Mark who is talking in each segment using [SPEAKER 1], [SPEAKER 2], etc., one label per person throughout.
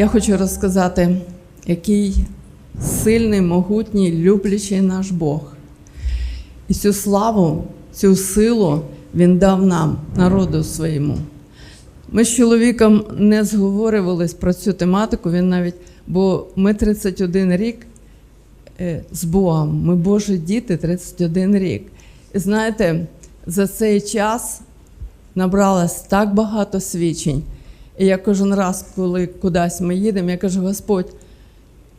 [SPEAKER 1] Я хочу розказати, який сильний, могутній, люблячий наш Бог. І цю славу, цю силу Він дав нам, народу своєму. Ми з чоловіком не зговорювались про цю тематику, він навіть, бо ми 31 рік е, з Богом, ми Божі діти 31 рік. І знаєте, за цей час набралось так багато свідчень. І я кожен раз, коли кудись ми їдемо, я кажу, Господь,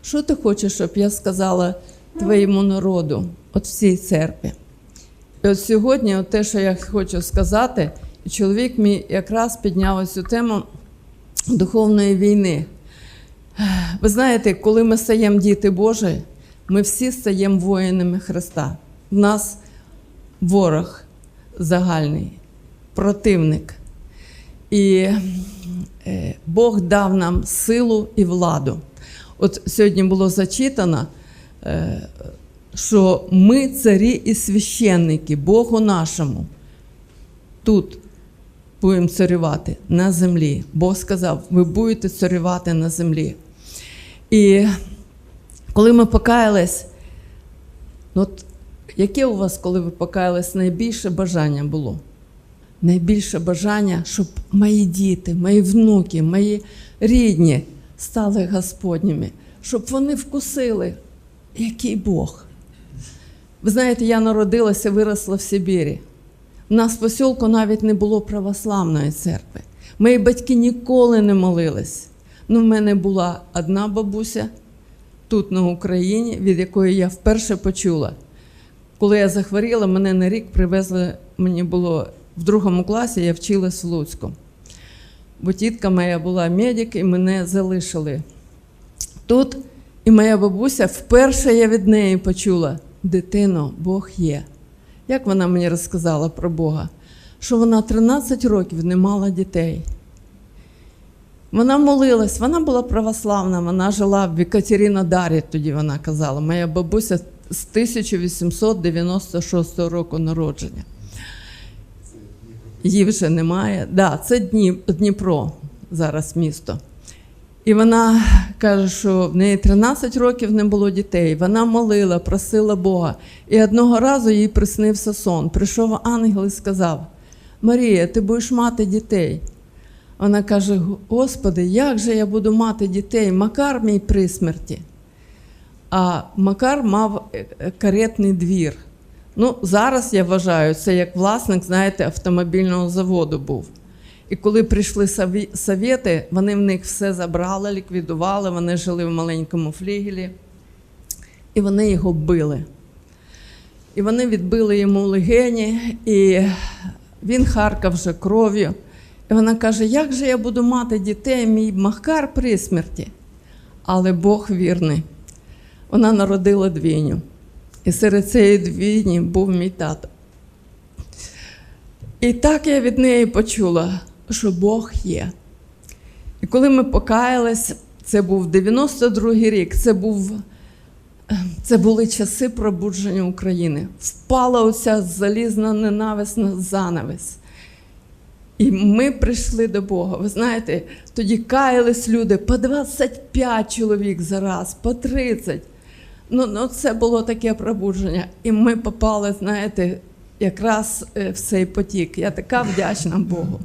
[SPEAKER 1] що ти хочеш, щоб я сказала твоєму народу, от в цій церкві? І от сьогодні, от те, що я хочу сказати, чоловік мій якраз підняв цю тему духовної війни. Ви знаєте, коли ми стаємо діти Божі, ми всі стаємо воїнами Христа. В нас ворог загальний, противник. І е, Бог дав нам силу і владу. От сьогодні було зачитано, е, що ми царі і священники Богу нашому. Тут будемо царювати на землі. Бог сказав, ви будете царювати на землі. І коли ми покаялись, ну от яке у вас, коли ви покаялись, найбільше бажання було? Найбільше бажання, щоб мої діти, мої внуки, мої рідні стали Господніми, щоб вони вкусили, який Бог. Ви знаєте, я народилася, виросла в Сибірі. У нас в посілку навіть не було православної церкви. Мої батьки ніколи не молились. Ну, в мене була одна бабуся тут, на Україні, від якої я вперше почула. Коли я захворіла, мене на рік привезли, мені було в другому класі, я вчилась в Луцьку. Бо тітка моя була медик, і мене залишили тут. І моя бабуся вперше я від неї почула: дитино, Бог є. Як вона мені розказала про Бога? Що вона 13 років не мала дітей. Вона молилась, вона була православна, вона жила в Екатеринодарі, тоді вона казала. Моя бабуся з 1896 року народження. Її вже немає. Да, це Дніпро, зараз місто. І вона каже, що в неї 13 років не було дітей. Вона молила, просила Бога. І одного разу їй приснився сон. Прийшов ангел і сказав: Марія, ти будеш мати дітей. Вона каже: Господи, як же я буду мати дітей? Макар мій при смерті. А Макар мав е, каретний двір. Ну, зараз я вважаю, це як власник, знаєте, автомобільного заводу був. І коли прийшли совєти, вони в них все забрали, ліквідували, вони жили в маленькому флігелі, і вони його били. І вони відбили йому легені, і він харкав вже кров'ю. І вона каже: як же я буду мати дітей, мій Махкар при смерті? Але Бог вірний. Вона народила двійню. І серед цієї двійні був мій тато. І так я від неї почула, що Бог є. І коли ми покаялись, це був 92-й рік, це, був, це були часи пробудження України. Впала оця залізна ненависна занавис. І ми прийшли до Бога. Ви знаєте, тоді каялись люди по 25 чоловік за раз, по 30. Ну, ну це було таке пробудження. І ми попали, знаєте, якраз е, в цей потік. Я така вдячна Богу.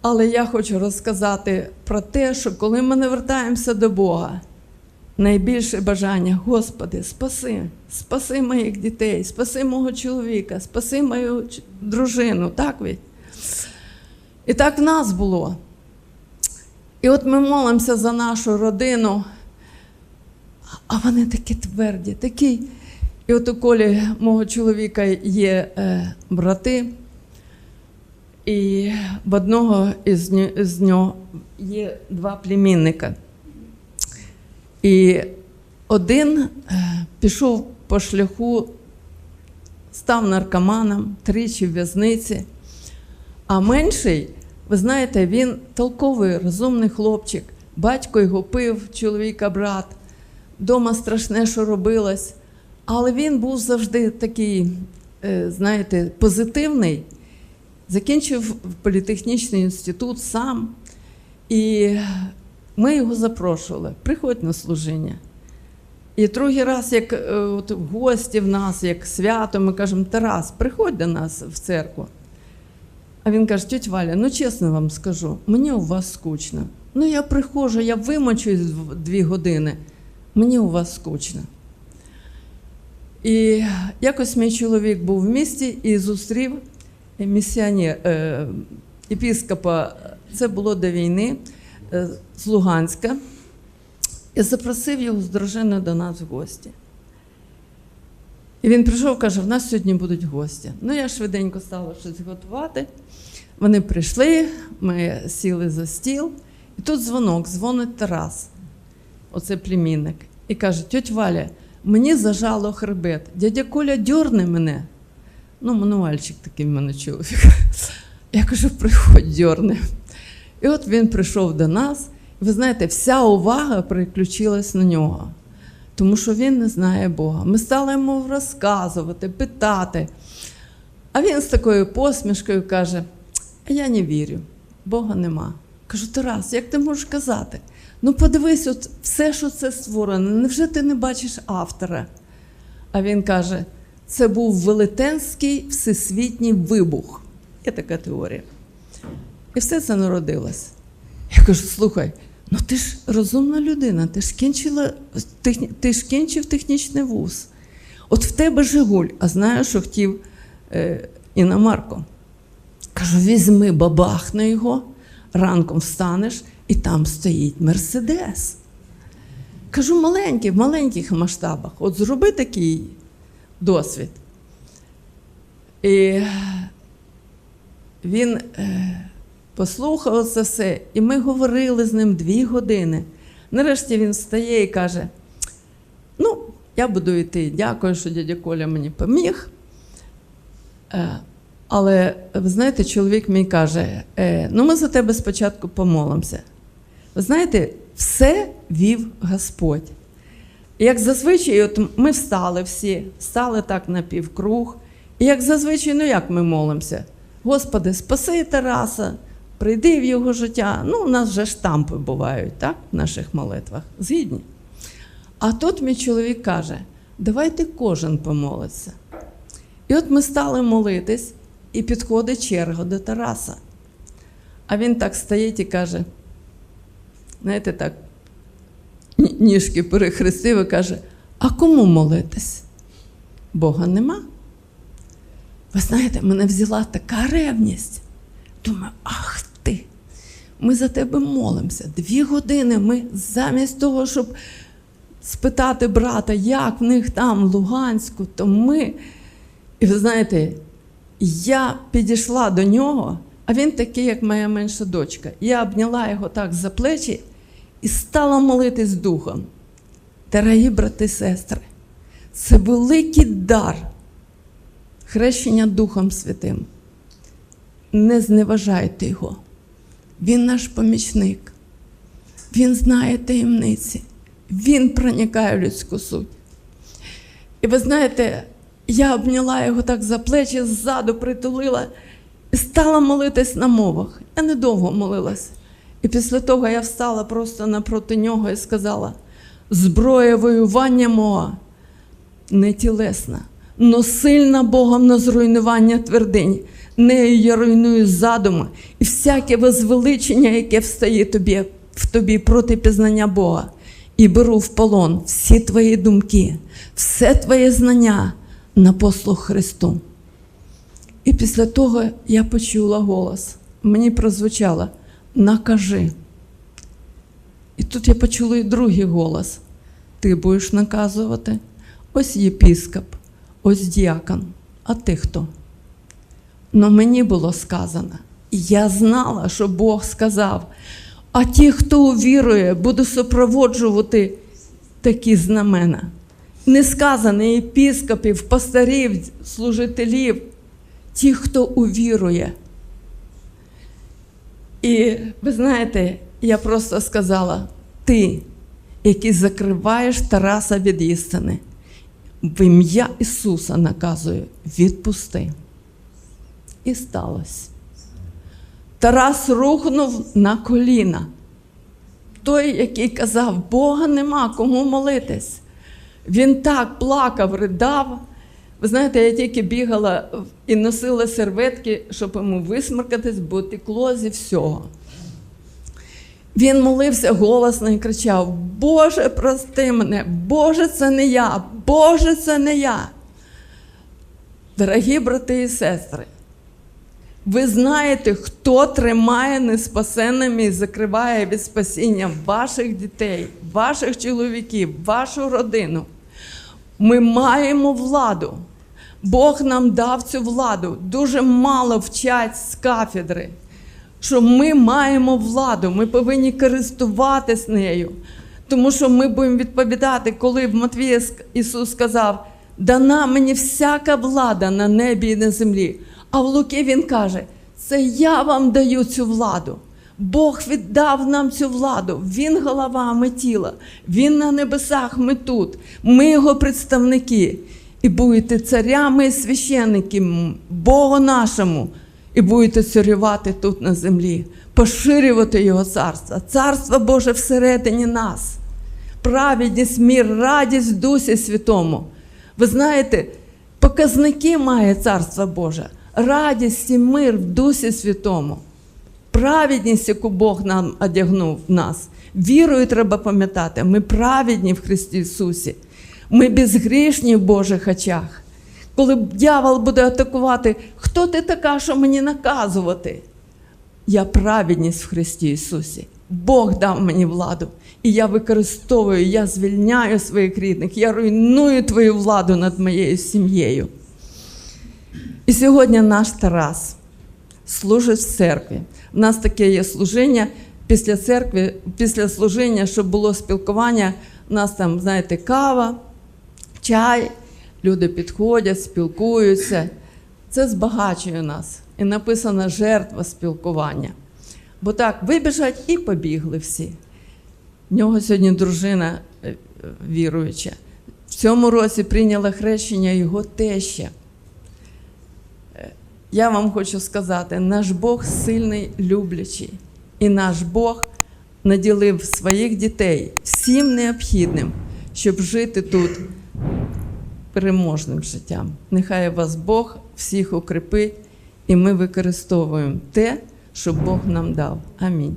[SPEAKER 1] Але я хочу розказати про те, що коли ми не вертаємося до Бога, найбільше бажання, Господи, спаси, спаси моїх дітей, спаси мого чоловіка, спаси мою дружину, так ведь? І так в нас було. І от ми молимося за нашу родину, а вони такі тверді, такі. І от у колі мого чоловіка є е, брати, і в одного із, ню- з нього є два племінника. І один е, пішов по шляху, став наркоманом, тричі в в'язниці. А менший, ви знаєте, він толковий, розумний хлопчик. Батько його пив, чоловіка брат. Дома страшне, що робилось. Але він був завжди такий, е, знаєте, позитивний. Закінчив політехнічний інститут сам. І Ми його запрошували, приходь на служіння. І другий раз, як е, от, гості в нас, як свято, ми кажемо, Тарас, приходь до нас в церкву. А він каже, тьоть Валя, ну чесно вам скажу, мені у вас скучно. Ну, я приходжу, я вимочуюсь в дві години, мені у вас скучно. І якось мій чоловік був в місті і зустрів місіонер, е, епіскопа, це було до війни е, з Луганська, і запросив його з дружиною до нас в гості. І він прийшов, каже: в нас сьогодні будуть гості. Ну, я швиденько стала щось готувати. Вони прийшли, ми сіли за стіл, і тут дзвонок, дзвонить Тарас, оце племінник, і каже: тьоть Валя, мені зажало хребет. Дядя Коля дьорне мене. Ну, мануальчик такий в мене чоловік. Я кажу, приходь, дьорне. І от він прийшов до нас. І ви знаєте, вся увага переключилась на нього, тому що він не знає Бога. Ми стали йому розказувати, питати. А він з такою посмішкою каже: я не вірю, Бога нема. Кажу, Тарас, як ти можеш казати? Ну, подивись, от все, що це створено, невже ти не бачиш автора? А він каже: це був велетенський всесвітній вибух. Є така теорія. І все це народилось. Я кажу: слухай, ну ти ж розумна людина, ти ж кінчила, ти ж кінчив технічний вуз. От в тебе Жигуль, а знаєш, що хотів е, іномарку. Кажу, візьми бабахни його, ранком встанеш, і там стоїть Мерседес. Кажу, маленький, в маленьких масштабах. От зроби такий досвід. І він е, послухав це все, і ми говорили з ним дві години. Нарешті він встає і каже: Ну, я буду йти. Дякую, що дядя Коля мені поміг. Е, але ви знаєте, чоловік мій каже: е, ну ми за тебе спочатку помолимося. Ви знаєте, все вів Господь. Як зазвичай, от ми встали всі, стали так на півкруг. І як зазвичай, ну як ми молимося? Господи, спаси Тараса, прийди в його життя. Ну, у нас вже штампи бувають, так, в наших молитвах. Згідні. А тут мій чоловік каже: давайте кожен помолиться. І от ми стали молитись, і підходить черга до Тараса. А він так стоїть і каже: знаєте, так, ніжки перехрестив і каже: А кому молитись? Бога нема. Ви знаєте, мене взяла така ревність. Думаю, ах ти! Ми за тебе молимося. Дві години ми замість того, щоб спитати брата, як в них там, в Луганську, то ми. І ви знаєте, я підійшла до нього, а він такий, як моя менша дочка. Я обняла його так за плечі і стала молитись духом. Дорогі брати і сестри, це великий дар хрещення Духом Святим. Не зневажайте його. Він наш помічник. Він знає таємниці. Він проникає в людську суть. І ви знаєте, я обняла його так за плечі, ззаду притулила і стала молитись на мовах. Я недовго молилась. І після того я встала просто напроти нього і сказала: зброя воювання мого не тілесна, но сильна Богом на зруйнування твердинь. Нею я руйную задуми і всяке возвеличення, яке встає тобі, в тобі проти пізнання Бога. І беру в полон всі твої думки, все твоє знання на послуг Христу. І після того я почула голос. Мені прозвучало накажи. І тут я почула і другий голос. Ти будеш наказувати. Ось єпіскоп, ось діакон. А ти хто? Но мені було сказано, і я знала, що Бог сказав. А ті, хто увірує, буду супроводжувати такі знамена. Не сказано єпіскопів, пастирів, служителів, ті, хто увірує. І ви знаєте, я просто сказала: ти, який закриваєш Тараса від істини, в ім'я Ісуса наказую, відпусти. І сталося. Тарас рухнув на коліна. той, який казав, Бога нема, кому молитись. Він так плакав, ридав. Ви знаєте, я тільки бігала і носила серветки, щоб йому висмаркатись, бо текло зі всього. Він молився голосно і кричав: Боже, прости мене, Боже, це не я, Боже, це не я. Дорогі брати і сестри, ви знаєте, хто тримає неспасенними і закриває від спасіння ваших дітей, ваших чоловіків, вашу родину. Ми маємо владу. Бог нам дав цю владу. Дуже мало вчать з кафедри, що ми маємо владу, ми повинні користуватись нею. Тому що ми будемо відповідати, коли в Матвія Ісус сказав: дана мені всяка влада на небі і на землі. А в Луки Він каже: це я вам даю цю владу. Бог віддав нам цю владу. Він голова, ми тіло. Він на небесах, ми тут. Ми його представники. І будете царями і священники Богу нашому, і будете царювати тут на землі, поширювати Його царство. Царство Боже всередині нас. Праведність, мір, радість Дусі Святому. Ви знаєте, показники має Царство Боже, радість і мир в Дусі Святому. Праведність, яку Бог нам одягнув в нас. Вірою треба пам'ятати, ми праведні в Христі Ісусі. Ми безгрішні в Божих очах. Коли дьявол буде атакувати, хто ти така, що мені наказувати? Я праведність в Христі Ісусі. Бог дав мені владу, і я використовую, я звільняю своїх рідних, я руйную твою владу над моєю сім'єю. І сьогодні наш Тарас служить в церкві. У нас таке є служіння після церкви, після служіння, щоб було спілкування. У нас там, знаєте, кава, чай, люди підходять, спілкуються. Це збагачує нас. І написана жертва спілкування. Бо так, вибіжать і побігли всі. В нього сьогодні дружина е, віруюча. В цьому році прийняла хрещення його теща. Е, Я вам хочу сказати, наш Бог сильний, люблячий, і наш Бог наділив своїх дітей всім необхідним, щоб жити тут переможним життям. Нехай вас Бог всіх укріпить, і ми використовуємо те, що Бог нам дав. Амінь.